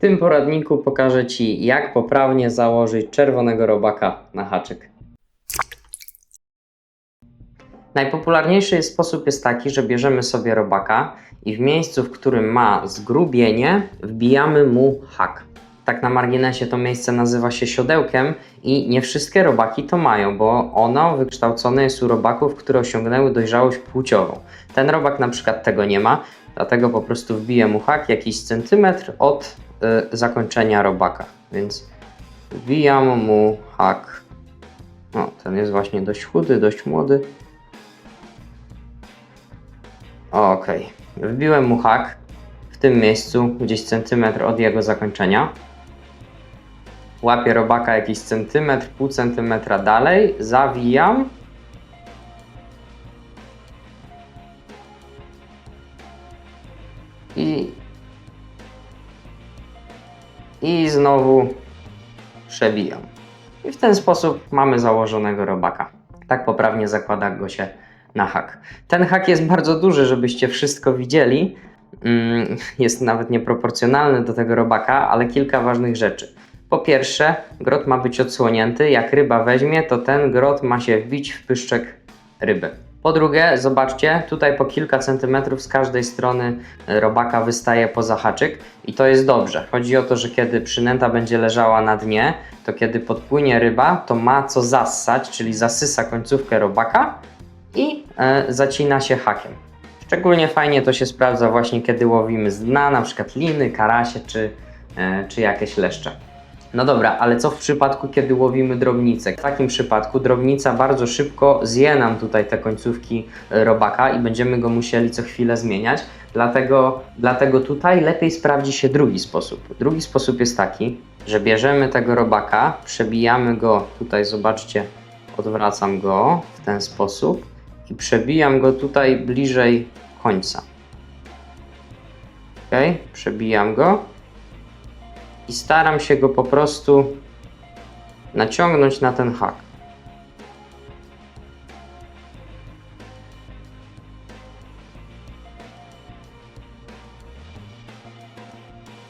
tym poradniku pokażę Ci, jak poprawnie założyć czerwonego robaka na haczyk. Najpopularniejszy sposób jest taki, że bierzemy sobie robaka i w miejscu, w którym ma zgrubienie, wbijamy mu hak. Tak na marginesie to miejsce nazywa się siodełkiem i nie wszystkie robaki to mają, bo ono wykształcone jest u robaków, które osiągnęły dojrzałość płciową. Ten robak na przykład tego nie ma, dlatego po prostu wbiję mu hak jakiś centymetr od y, zakończenia robaka, więc wbijam mu hak. O, ten jest właśnie dość chudy, dość młody. Okej, wbiłem mu hak w tym miejscu, gdzieś centymetr od jego zakończenia. Łapię robaka jakiś centymetr, pół centymetra dalej, zawijam. I, I znowu przebijam. I w ten sposób mamy założonego robaka. Tak poprawnie zakłada go się na hak. Ten hak jest bardzo duży, żebyście wszystko widzieli. Mm, Jest nawet nieproporcjonalny do tego robaka, ale kilka ważnych rzeczy. Po pierwsze, grot ma być odsłonięty. Jak ryba weźmie, to ten grot ma się wbić w pyszczek ryby. Po drugie, zobaczcie, tutaj po kilka centymetrów z każdej strony e, robaka wystaje poza haczyk i to jest dobrze. Chodzi o to, że kiedy przynęta będzie leżała na dnie, to kiedy podpłynie ryba, to ma co zassać, czyli zasysa końcówkę robaka i e, zacina się hakiem. Szczególnie fajnie to się sprawdza właśnie kiedy łowimy z dna, na przykład liny, karasie czy, e, czy jakieś leszcze. No dobra, ale co w przypadku, kiedy łowimy drobnicę? W takim przypadku drobnica bardzo szybko zje nam tutaj te końcówki e, robaka i będziemy go musieli co chwilę zmieniać. Dlatego, dlatego tutaj lepiej sprawdzi się drugi sposób. Drugi sposób jest taki, że bierzemy tego robaka, przebijamy go, tutaj zobaczcie, odwracam go w ten sposób i przebijam go tutaj bliżej końca. Ok, przebijam go i staram się go po prostu naciągnąć na ten hak.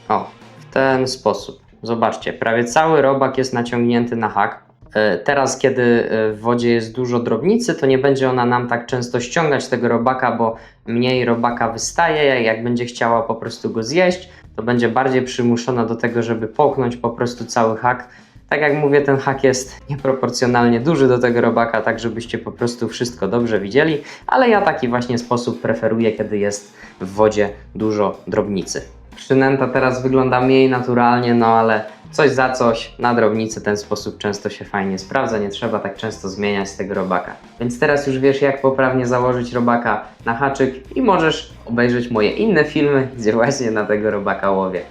O, w ten sposób. Zobaczcie, prawie cały robak jest naciągnięty na hak. E, Teraz, kiedy e, w wodzie jest dużo drobnicy, to nie będzie ona nam tak często ściągać tego robaka, bo mniej robaka wystaje. Jak będzie chciała po prostu go zjeść, to będzie bardziej przymuszona do tego, żeby połknąć po prostu cały hak. Tak jak mówię, ten hak jest nieproporcjonalnie duży do tego robaka, tak żebyście po prostu wszystko dobrze widzieli, ale ja taki właśnie sposób preferuję, kiedy jest w wodzie dużo drobnicy. Przynęta teraz wygląda mniej naturalnie, no ale coś za coś, na drobnicy ten sposób często się fajnie sprawdza, nie trzeba tak często zmieniać tego robaka. Więc teraz już wiesz jak poprawnie założyć robaka na haczyk i możesz obejrzeć moje inne filmy, gdzie właśnie na tego robaka łowię.